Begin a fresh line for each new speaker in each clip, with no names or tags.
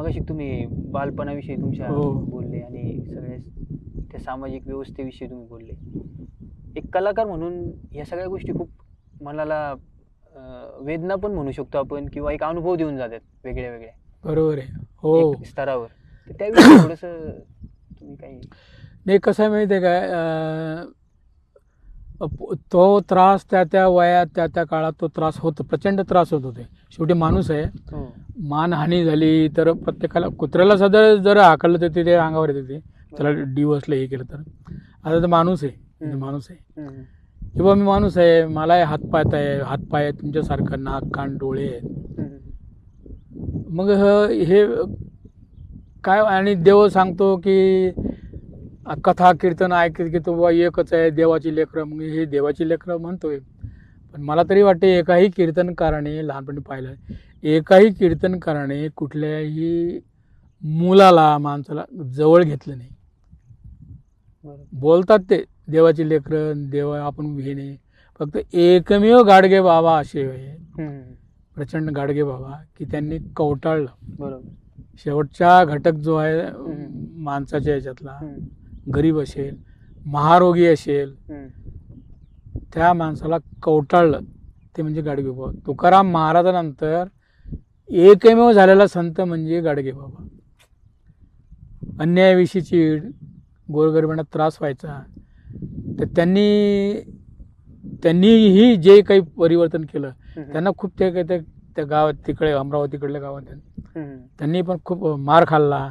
मगाशी तुम्ही बालपणाविषयी तुमच्या
हो.
बोलले आणि सगळे त्या सामाजिक व्यवस्थेविषयी तुम्ही बोलले. एक कलाकार म्हणून या सगळ्या गोष्टी खूप मनाला अं, वेदना पण म्हणू शकतो आपण किंवा एक अनुभव देऊन जातात वेगळ्या वेगळ्या.
बरोबर आहे. हो.
एक स्तरावर. तर त्याविषयी थोडस तुम्ही काही
नाही कसं आहे माहिती आहे काय अं, अप- तो त्रास त्या त्या वयात त्या त्या काळात तो त्रास होतो प्रचंड त्रास होत होते. शेवटी माणूस आहे.
हो.
मानहानी झाली तर प्रत्येकाला कुत्र्याला सुद्धा जर हाकललं तर ते अंगावर येते ते. त्याला डिवसलं हे केलं तर. आता तर माणूस आहे. माणूस आहे. किंवा मी माणूस आहे. मला हातपाय आहे. हातपाय आहे तुमच्यासारखं नाक कान डोळे आहेत. मग ह- काय आणि देव सांगतो की कथा कीर्तन ऐक की तो बुवा एकच आहे. देवाची लेकरं मग हे देवाची लेकरं म्हणतोय. पण मला तरी वाटते एकाही कीर्तनकाराने लहानपणी पाहिलं एकाही कीर्तनकाराने कुठल्याही मुलाला माणसाला जवळ घेतलं नाही. बोलतात ते देवाची लेकरं देव आपण घेणे फक्त एकमेव गाडगे बाबा असे. प्रचंड गाडगे बाबा की त्यांनी कवटाळलं
बरोबर
शेवटचा घटक जो आहे. माणसाच्या याच्यातला
हम्म.
गरीब असेल महारोगी असेल. त्या माणसाला कवटाळलं. ते म्हणजे गाडगे बाबा तुकाराम महाराजानंतर एकमेव झालेला संत म्हणजे गाडगे बाबा अन्यायाविषयी चीड गोरगरिबांना त्रास व्हायचा. तर त्यांनी त्यांनीही जे काही परिवर्तन केलं. त्यांना खूप ते ते त्या गावात तिकडे अमरावतीकडल्या गावात. त्यांनी पण खूप मार खाल्ला.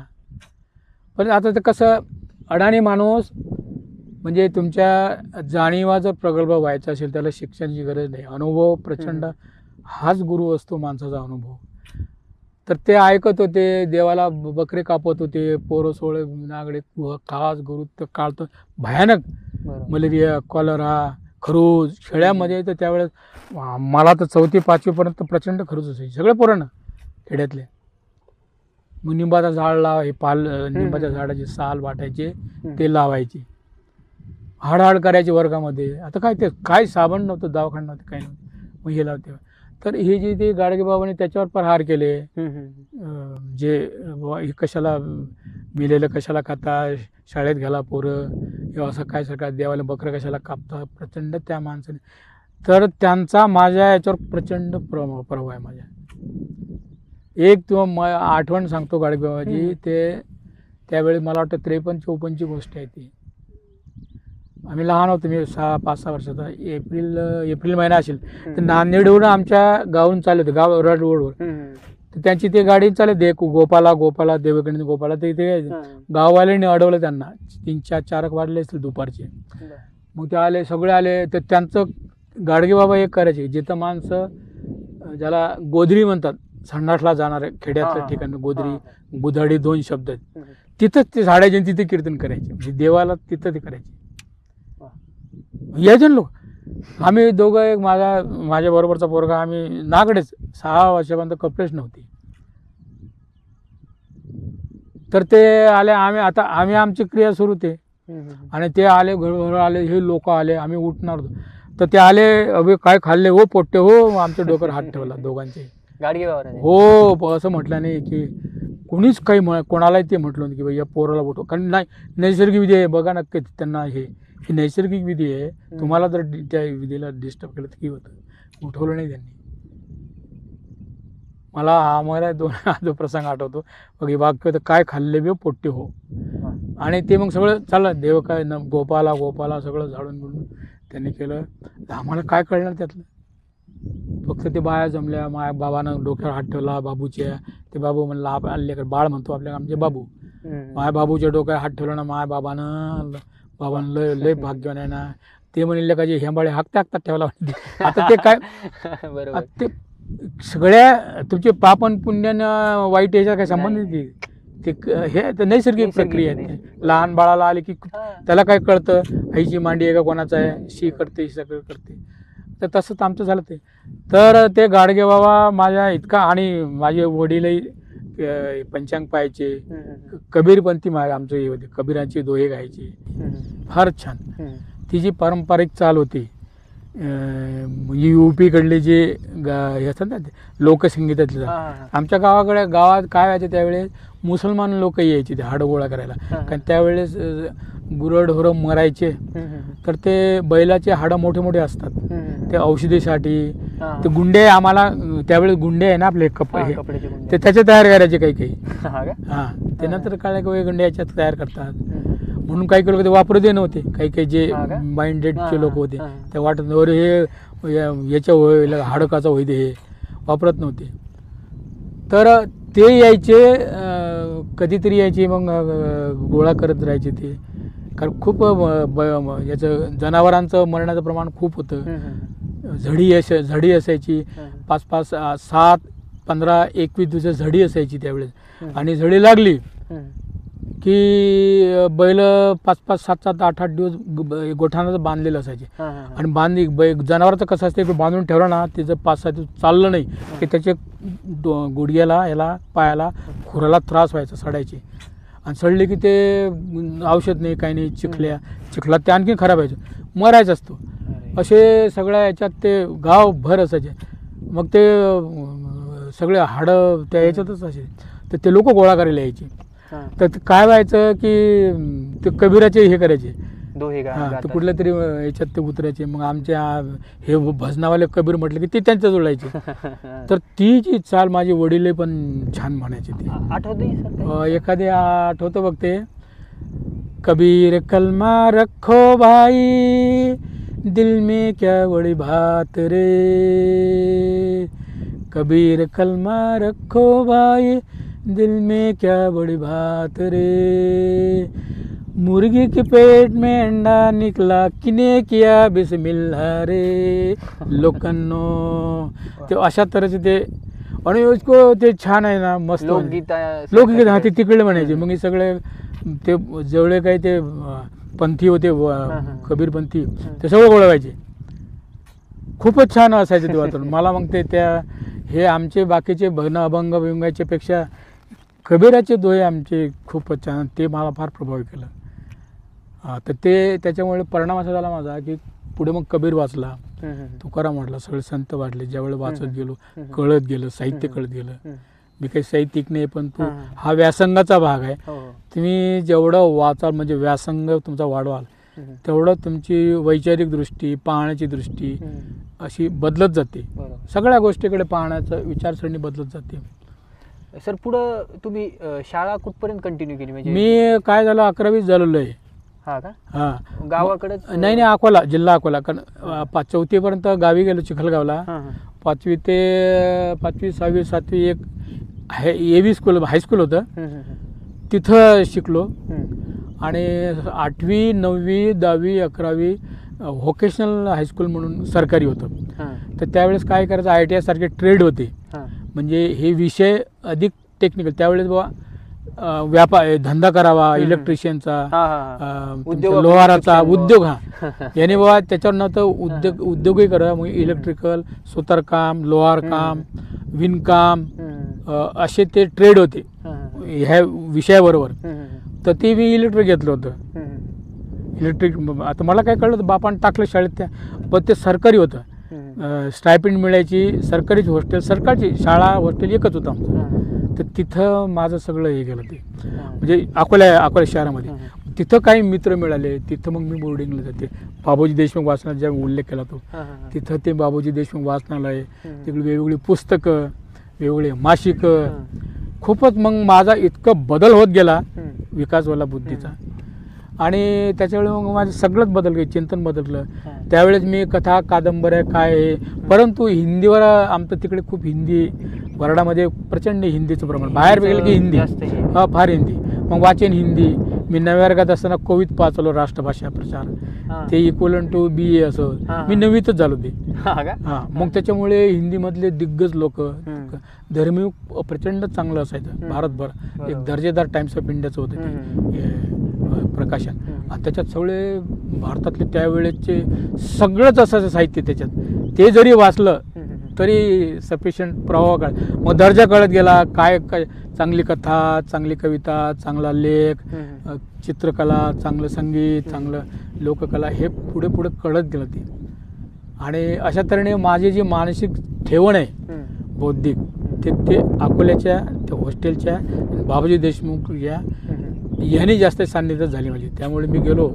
पण आता ते कसं अडाणी माणूस म्हणजे तुमच्या जाणीवा जर प्रगल्भ व्हायचा असेल त्याला शिक्षणाची गरज नाही. अनुभव प्रचंड हाच गुरु असतो माणसाचा अनुभव. तर ते ऐकत होते देवाला बकरे कापत होते पोरं सोळे नागडे खास गुरु तर काळतं भयानक मलेरिया कॉलरा खरूज खेड्यामध्ये तर त्यावेळेस मला तर चौथी पाचवीपर्यंत प्रचंड खरूज असायची. सगळे पोरांना खेड्यातले. मग निंबाचं झाड लाव हे पाल निंबाच्या झाडाची साल वाटायचे. ते लावायचे. हाडहाड करायचे वर्गामध्ये. आता काय ते काय साबण नव्हतं दवाखाना नव्हतं काही नव्हतं. मग हे लावते. तर हे जे ते गाडगे बाबांनी त्याच्यावर प्रहार केले. जे हे कशाला मिलेलं कशाला खाता शाळेत घाला पोरं किंवा असं काय सगळं देवाला बकरं कशाला कापता प्रचंड त्या माणसाने. तर त्यांचा माझ्या याच्यावर प्रचंड प्रभाव प्रभाव आहे माझ्या. एक किंवा म आठवण सांगतो गाडगे बाबाची.
हम्म.
ते त्यावेळी मला वाटतं त्रेपन्न चौपन्नची गोष्ट आहे ती. आम्ही लहान होतो मी सहा पाच सहा वर्षाचा एप्रिल एप्रिल महिना असेल तर नांदेडवरून आमच्या गावून चालले होते गाव रड रोडवर. तर त्यांची ते गाडी चालत दे गोपाला गोपाला देवकडे गोपाला ते ते. गाववाल्यांनी अडवलं त्यांना तीन चार चार एक वाजले असतील दुपारचे. मग ते आले सगळे आले तर त्यांचं गाडगे बाबा एक करायचे जिथं माणसं ज्याला गोधरी म्हणतात संडासला जाणारे खेड्यातल्या ठिकाणी. गोधरी
हा.
गुधाडी दोन शब्द आहेत. तिथंच ते आणि तिथे कीर्तन करायचे म्हणजे देवाला तिथं ते करायचे. यायचे ना लोक. आम्ही दोघं एक माझा माझ्या बरोबरचा पोरगा आम्ही नागडेच. सहा वर्षापर्यंत कपडेच नव्हती. तर ते आले आम्ही आता आम्ही आमची क्रिया सुरू ते.
हम्म.
आणि ते आले घरोघर आले हे लोक आले आम्ही उठणार होतो. तर ते आले अबे काय खाल्ले? हो पोट्टे हो आमच्या डोक्यावर हात ठेवला दोघांचे.
गाडगे
हो असं म्हटलं नाही की कुणीच काही कोणालाही ते म्हटलं की बाई या पोराला उठव. कारण नाही नैसर्गिक विधी आहे बघा नक्की त्यांना हे. ही नैसर्गिक विधी आहे. तुम्हाला जर डि- त्या विधीला डिस्टर्ब केलं तर की होतं. उठवलं नाही त्यांनी. मला हा मला दोन हा जो प्रसंग आठवतो. बघ हे वाक्य होतं काय खाल्ले बे पोट्टे हो. आणि ते मग सगळं चाललं. देव काय न गोपाला गोपाला सगळं झाडून बिडून त्यांनी केलं. आम्हाला काय कळणार त्यातलं? फक्त ते बाया जमल्या माया बाबानं डोक्यावर हात ठेवला बाबूच्या. ते बाबू म्हणला आप लेकर बाळ म्हणतो आपल्या आमचे बाबू. माया बाबूच्या डोक्यावर हात ठेवला ना माया बाबानं बाबानं लय लय भाग्यवान आहे ना ते म्हणले का जे हेंबाळे हाकता हाकता ठेवला. आता ते काय
बरोबर
ते सगळ्या तुमचे पाप आणि पुण्यानं वाईट याचा काय संबंध
नाही.
नाही ते क- हे तर नैसर्गिक प्रक्रिया आहे. लहान बाळाला आले की. त्याला काय कळतं आईची मांडी आहे का कोणाचं आहे शी करते ही सगळं करते तर तसंच आमचं झालं ते तर ते गाडगे बाबा माझ्या इतका आणि माझे वडीलही पंचांग पाहायचे. कबीरपंथी माझ्या आमचं हे होते कबीरांची दोहे गायचे. फार छान. ती जी पारंपरिक चाल होती युपी कडले जे हे असतात ना लोकसंगीतातले. आमच्या गावाकडे गावात काय व्हायचं त्यावेळेस मुसलमान लोक यायचे ते हाडं गोळा करायला. कारण त्यावेळेस गुरढोरं मरायचे तर ते बैलाचे हाडं मोठे मोठे असतात. ते औषधीसाठी. ते गुंडे आम्हाला त्यावेळेस गुंडे आहे ना आपले कपडे. ते त्याचे तयार करायचे काही काही
हा
ते. नंतर कळलं की गुंडे याच्यात तयार करतात. म्हणून काही काही लोक ते वापरू दे नव्हते काही काही जे
हा का?
माइंडेडचे लोक होते
हा.
ते वाटत नव्हते, अरे हे या- याच्या होईल हाडकाचा होईल हे वापरत नव्हते तर ते यायचे अं, कधीतरी यायचे मग अं, गोळा करत राहायचे ते कारण खूप अं, ब- म- याचं जनावरांचं मरण्याचं प्रमाण खूप होतं
हम्म, हम्म.
झडी अस झडी असायची
हम्म.
पाच पाच अं, सात पंधरा एकवीस दिवस झडी असायची त्यावेळेस
हम्म.
आणि झडी लागली
हम्म.
की बैल पाच पाच सात सात आठ आठ दिवस ग- गोठाण्याचं बांधलेलं असायचे. आणि बांधली बै जनावरचं कसं असतं इकडे बांधून ठेवलं ना त्याचं पाच सहा दिवस चाललं नाही की त्याचे गुडघ्याला याला पायाला खुराला त्रास व्हायचा सडायची. आणि सडले की ते औषध नाही काही नाही चिखल्या चिखलात ते आणखी खराब व्हायचं. मरायचं असतो. असे सगळ्या याच्यात ते गाव भर असायचे. मग ते सगळे हाडं त्या याच्यातच असे तर ते लोक गोळा करायला यायचे. तर ते काय व्हायचं की ते कबीराचे हे करायचे.
दोहे गा-
हा ते
गातात.
कुठल्या तरी याच्यात ते उतरायचे. मग आमच्या हे भजनावाले कबीर म्हटले की ते त्यांच्या जोडायचे तर ती जी चाल माझी वडील पण छान म्हणायचे ती.
आ- आठवतंय सर काही?
अं, एखादे आठवतं बघ ते. कबीर कलमा रखो भाई दिल में क्या बड़ी बात रे. कबीर कलमा रखो भाई दिल में क्या बड़ी बात रे? मुर्गी के पेट में अंडा निकला किने किया बिस्मिल्ला रे? लोकांनो ते अशा तऱ्हेचे ते आणि इसको ते छान आहे ना मस्त
लोकगीत
लोकगीत हा ते तिकडे म्हणायचे. मग हे सगळे ते जेवढे काही ते पंथी होते
हा.
कबीरपंथी ते सगळं गोळवायचे. खूपच छान असायचं ते वातावरण. मला मग ते त्या हे आमचे बाकीचे भग्न अभंग विभंगाच्या पेक्षा कबीराचे दोहे आमचे खूपच छान ते मला फार प्रभावित केलं हा तर ते त्याच्यामुळे परिणाम असा झाला माझा की पुढे मग कबीर वाचला तुकाराम वाटला सगळे संत वाटले ज्यावेळेस वाचत. गेलो. कळत गेलं साहित्य. कळत गेलं. मी काही साहित्यिक नाही पण तू
हा,
व्यासंगाचा भाग आहे
हो, हो.
तुम्ही जेवढं वाचाल म्हणजे व्यासंग तुमचा वाढवाल तेवढं तुमची वैचारिक दृष्टी पाहण्याची दृष्टी. अशी बदलत जाते सगळ्या गोष्टीकडे पाहण्याचं विचारसरणी बदलत जाते
सर पुढं तुम्ही अं, शाळा कुठपर्यंत कंटिन्यू केली? म्हणजे
मी काय झालं अकरावीच झालेलो आहे.
हा का?
हा.
गावाकडेच
नाही नाही अकोला जिल्हा अकोला. कारण अं, चौथीपर्यंत गावी गेलो चिखलगावला.
हा, हा.
पाचवी ते पाचवी सहावी सातवी एक high A V school high school होतं.
हम्म, हम्म, हम्म.
तिथं शिकलो.
हम्म.
आणि आठवी नववी दहावी अकरावी व्होकेशनल हायस्कूल म्हणून सरकारी होतं.
हा,
तर त्यावेळेस काय करायचं आय टी आय सारखे ट्रेड होते. म्हणजे हे विषय अधिक टेक्निकल त्यावेळेस बाबा व्यापार धंदा करावा. इलेक्ट्रिशियनचा लोहाराचा. उद्योग हा. याने बाबा त्याच्यावर नव्हतं उद्योग उद्योगही करा मग इलेक्ट्रिकल सुतारकाम लोहार काम विणकाम असे ते ट्रेड होते. ह्या विषयाबरोबर. तर ते मी इलेक्ट्रिक घेतलं होतं. इलेक्ट्रिक आता मला काय कळलं होतं, बापानं टाकलं शाळेत त्या पण ते सरकारी होतं. स्टायपिंड मिळायची सरकारीच हॉस्टेल सरकारची शाळा हॉस्टेल एकच होतं आमचं तर तिथं माझं सगळं हे गेलं ते. म्हणजे अकोला अकोला शहरामध्ये. तिथं काही मित्र मिळाले तिथं मग मी बोर्डिंगला जाते बाबूजी देशमुख वाचनालय ज्या उल्लेख केला तो. तिथं ते बाबूजी देशमुख वाचनालय. तिकडे वेगवेगळी पुस्तकं वेगवेगळे मासिकं. खूपच मग माझा इतकं बदल होत गेला
हम्म.
विकासवाला बुद्धीचा आणि त्याच्यावेळी मग माझं सगळंच बदल गेलं चिंतन बदललं. त्यावेळेस मी कथा कादंबऱ्या काय आहे परंतु हिंदीवर आमचं तिकडे खूप हिंदी वराडामध्ये प्रचंड हिंदीचं प्रमाण बाहेर गेलं की हिंदी. हा फार हिंदी मग वाचन हिंदी मी नव्या वर्गात असताना कोविद पाचलो राष्ट्रभाषा प्रचार. ते इक्वलन टू बी ए असं. मी नववीतच झालो ते
हा
मग त्याच्यामुळे हिंदीमधले दिग्गज लोक. धर्मी प्रचंड चांगलं असायचं. भारतभर एक. दर्जेदार टाइम्स ऑफ इंडियाचं होतं. ते आणि त्याच्यात सगळे भारतातले त्यावेळेचे सगळंच असायचं साहित्य त्याच्यात. ते जरी वाचलं. तरी सफिशियंट प्रवाह कळ. मग दर्जा कळत गेला काय काय चांगली कथा चांगली कविता चांगला लेख चित्रकला चांगलं संगीत चांगलं लोककला हे पुढे पुढे कळत गेलं ते. आणि अशा तऱ्हेने माझी जी मानसिक ठेवण आहे. बौद्धिक ते ते अकोल्याच्या त्या हॉस्टेलच्या बाबाजी देशमुख या
हम्म.
यांनी जास्त सान्निध्यात झाली माझी. त्यामुळे मी गेलो.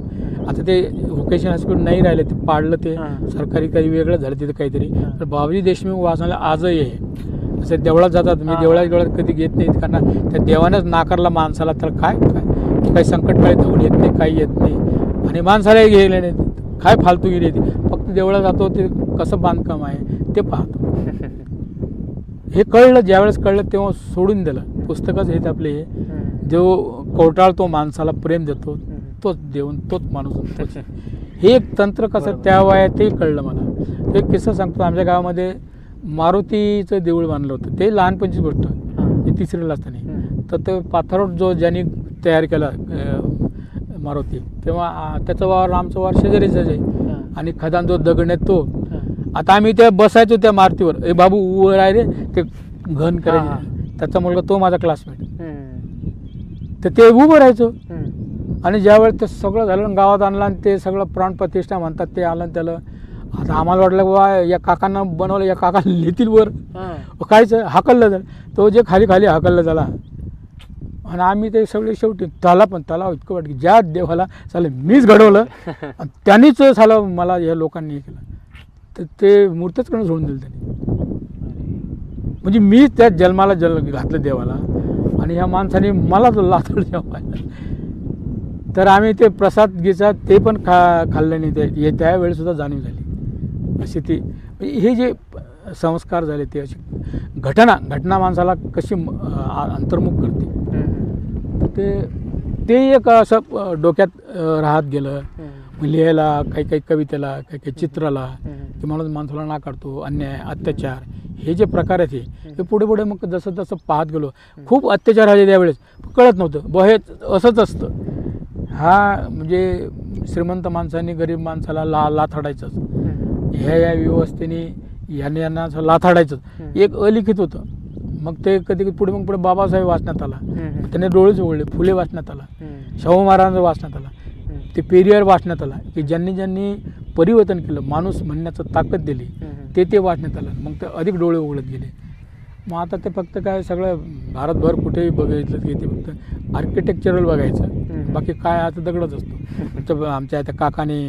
आता ते व्होकेशन हायस्कूल नाही राहिले ते पाडलं ते.
हां.
सरकारी काही वेगळं झालं तिथे काहीतरी.
हां.
पण बाबाजी देशमुख वाचनाला आजही आहे. जसे देवळात जातात मी
हां.
देवळात देवळात कधी घेत नाही कारण त्या देवानंच नाकारला माणसाला. तर काय काय काही संकट काही धावून येत नाही काही येत नाही. आणि माणसालाही गेले नाही काय फालतूगिरी येते फक्त देवळात जातो ते कसं बांधकाम आहे ते पाहतो. हे कळलं ज्यावेळेस कळलं तेव्हा सोडून दिलं. पुस्तकच आहेत आपले हे. जो कवटाळतो माणसाला प्रेम देतो. तोच देऊन तोच माणूस तोच हे एक तंत्र कसं. त्या वयातही कळलं मला एक किस्सा सांगतो आमच्या गावामध्ये मारुतीचं देऊळ बांधलं होतं ते लहानपणीची गोष्ट
हां.
तिसरीला असताना. तर ते पाथरोट जो ज्यांनी तयार केला मारुती तेव्हा त्याचं वावर आमचं वावर शेजारीच आहे
हां.
आणि खदान जो दगड आहे तो
हां.
आता आम्ही त्या बसायचो त्या मारुतीवर ए बाबू उभं राह रे ते घन
हां,
करायचे त्याचा मुलगा तो माझा क्लासमेट. तर ते उभं राहायचो. आणि ज्यावेळेस ते सगळं झालं गावात आणलं आणि ते सगळं प्राणप्रतिष्ठा म्हणतात ते आलं त्याला आता आम्हाला वाटलं बाबा या काकांना बनवलं या काकांना लिहितील वर. कायच हाकललं झालं तो जे खाली खाली हाकललं झाला आणि आम्ही ते सगळे शेवटी त्याला पण त्याला इतकं वाटतं की ज्या देवाला चालेल मीच घडवलं. आणि त्यांनीच झालं मला या लोकांनी हे केलं. तर ते मूर्तच करणं सोडून दिलं त्यांनी. म्हणजे मी त्या जन्माला जल घातलं देवाला. आणि ह्या माणसाने मला तो लाथड जेवायला तर आम्ही ते प्रसाद घ्यायचा ते पण खा खाल्लं नाही ते हे जाणीव झाली अशी ती म्हणजे हे जे संस्कार झाले ते अशी घटना घटना माणसाला कशी अंतर्मुख करते ते ते एक असं डोक्यात राहत गेलं. लिहायला काही काही कवितेला काही काही चित्राला. की माणूस माणसाला नाकारतो अन्याय अत्याचार हे जे प्रकार आहेत हे हे पुढे पुढे मग जसं जसं पाहत गेलो खूप अत्याचार झाले त्यावेळेस कळत नव्हतं. ब हे असंच असतं. हा म्हणजे श्रीमंत माणसाने गरीब माणसाला ला लाथाडायचंच. ह्या या व्यवस्थेने याने यांना असं लाथाडायचंच. एक अलिखित होतं. मग ते कधी कधी पुढे मग पुढे बाबासाहेब वाचण्यात आला. त्याने डोळेच उघडले फुले वाचण्यात आला. शाहू महाराजांचं वाचण्यात आला. ते पेरियर वाचण्यात आला. की ज्यांनी ज्यांनी परिवर्तन केलं माणूस म्हणण्याचं ताकद दिली. ते ते वाचण्यात आलं मग ते अधिक डोळे उघडत गेले मग आता ते फक्त काय सगळं भारतभर कुठेही बघितलं की ते फक्त आर्किटेक्चरल बघायचं. बाकी काय आता दगडच असतो आमच्या आमच्या त्या काकाने.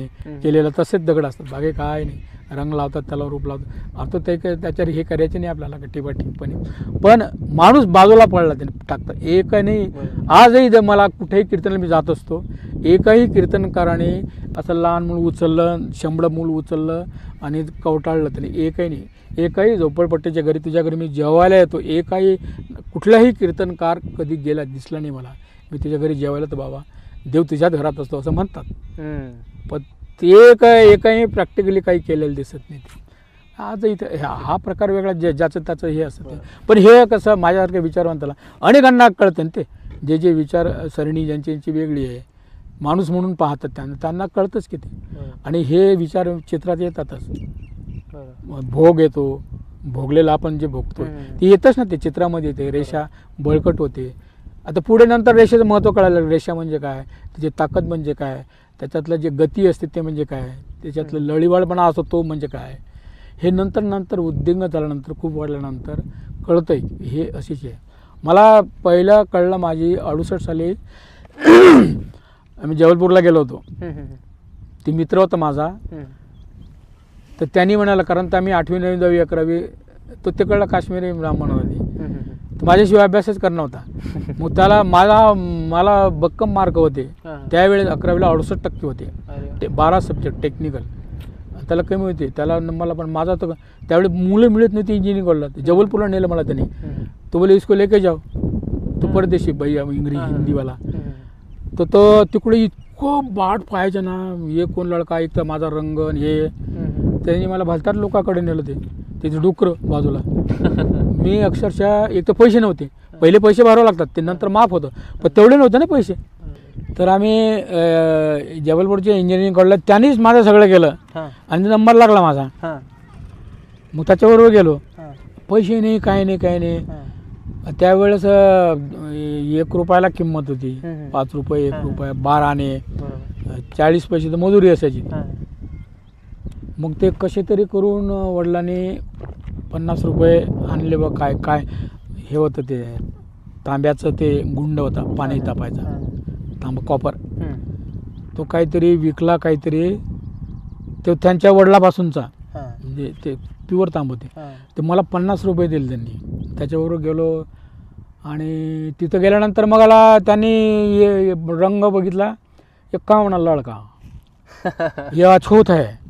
केलेलं तसेच दगड असतात बाकी काय नाही रंग लावतात त्याला रूप लावतात. आता ते काय त्याच्यावर हे करायचे नाही आपल्याला टिपा टिप्पणी पण माणूस बाजूला पडला त्याने टाकतं. एक नाही. आजही जर मला कुठेही कीर्तनाला मी जात असतो. एकही कीर्तनकाराने असं लहान मूल उचललं शंभर मूल उचललं आणि कवटाळलं त्याने. एकही नाही. एकही झोपडपट्टीच्या घरी तुझ्या घरी मी जेवायला येतो. एकही कुठलाही कीर्तनकार कधी गेला दिसला नाही मला. मी तुझ्या घरी जेवायला तर बाबा. देव तुझ्याच घरात असतो असं म्हणतात. पण ते काय एकही प्रॅक्टिकली काही केलेलं दिसत नाही. आज इथं हा हा प्रकार वेगळा ज्या ज्याचं त्याचं हे असतं ते. पण हे कसं माझ्यासारख्या विचारवंताला अनेकांना कळतं ना ते. जे जे विचार सरणी ज्यांची यांची वेगळी आहे माणूस म्हणून पाहतात त्यांना त्यांना कळतंच किती. आणि हे विचार चित्रात येतातच. भोग येतो भोगलेला आपण जे भोगतो. ते येतच ना ते चित्रामध्ये येते रेषा बळकट होते. आता पुढे नंतर रेषेचं महत्त्व कळायला रेषा म्हणजे काय? त्याची ताकद म्हणजे काय? त्याच्यातलं जे गती असते ते म्हणजे काय? त्याच्यातलं लळीवाळपणा असतो तो म्हणजे काय? हे नंतर नंतर उद्दिंग झाल्यानंतर खूप वाढल्यानंतर कळतंय. हे अशीच आहे. मला पहिलं कळलं माझी अडुसष्ट साली आम्ही जबलपूरला गेलो होतो. ती मित्र होता माझा. तर त्यांनी म्हणाला कारण तर आम्ही आठवी नववी दहावी अकरावी तो तिकडला काश्मीरी ब्राह्मण होती. माझ्याशिवाय अभ्यासच करणं होता मग त्याला मला मला बक्कम मार्क होते. त्यावेळेस अकरावीला अडुसष्ट टक्के होते. ते बारा सब्जेक्ट टेक्निकल त्याला कमी होते त्याला मला पण माझा तर त्यावेळी मुलं मिळत नव्हती इंजिनिअरिंग कॉलेजला जबलपूरला नेलं मला त्यांनी. तो बोले इसको लेके जाओ तो. परदेशी भैया इंग्रजी. हिंदीवाला. तर तो तिकडे इतकं बाट पाहायचं ना हे कोण लडका एक तर माझा रंग हे. त्यांनी मला भलतात लोकांकडे नेलं ते तिथे डुकर बाजूला मी अक्षरशः एक तर पैसे नव्हते पहिले पैसे भरावे लागतात ते नंतर माफ होतं पण तेवढे नव्हते ना पैसे तर आम्ही जबलपूरचे इंजिनिअरिंग कॉलेज त्यांनीच माझं सगळं केलं. आणि नंबर लागला माझा. मग त्याच्याबरोबर गेलो. पैसे नाही काय नाही काय नाही. त्यावेळेस एक रुपयाला किंमत होती. पाच रुपये एक. रुपया बाराने. चाळीस पैसे तर मजुरी असायची. मग ते कसे तरी करून वडिलांनी पन्नास रुपये आणले बघ काय काय? हे होतं ते तांब्याचं ते गुंड होता पाणी तापायचा. तांबा कॉपर. तो काहीतरी विकला काहीतरी तो त्यांच्या वडिलापासूनचा. म्हणजे ते प्युअर तांब होते. ते मला पन्नास रुपये दिले त्यांनी. त्याच्याबरोबर गेलो आणि तिथं गेल्यानंतर मग मला त्यांनी ये- ये रंग बघितला. एक का म्हणा लडका. हे अछूत आहे.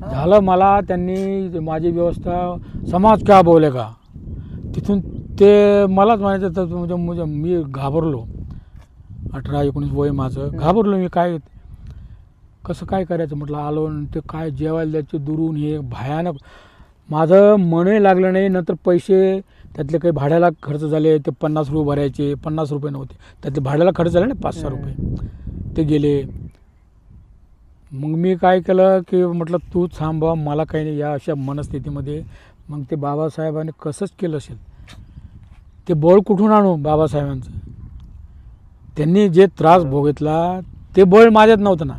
झालं मला त्यांनी माझी व्यवस्था समाज क्या बोले का? तिथून ते मलाच म्हणायचं तर म्हणजे म्हणजे मी घाबरलो. अठरा एकोणीस वय माझं. घाबरलो मी काय कसं काय करायचं? म्हटलं आलो ते काय जेवायला द्यायचे दुरून हे भयानक. माझं मनही लागलं नाही नंतर पैसे त्यातले काही भाड्याला खर्च झाले ते पन्नास रुपये भरायचे पन्नास रुपये नव्हते. त्यातले भाड्याला खर्च झाले ना पाच सहा रुपये. ते गेले. मग मी काय केलं की म्हटलं तू थांबवा मला काही नाही. या अशा मनस्थितीमध्ये मग ते बाबासाहेबांनी कसंच केलं असेल? ते बळ कुठून आणू बाबासाहेबांचं? त्यांनी जे त्रास भोगितला ते बळ माझ्यात नव्हतं ना.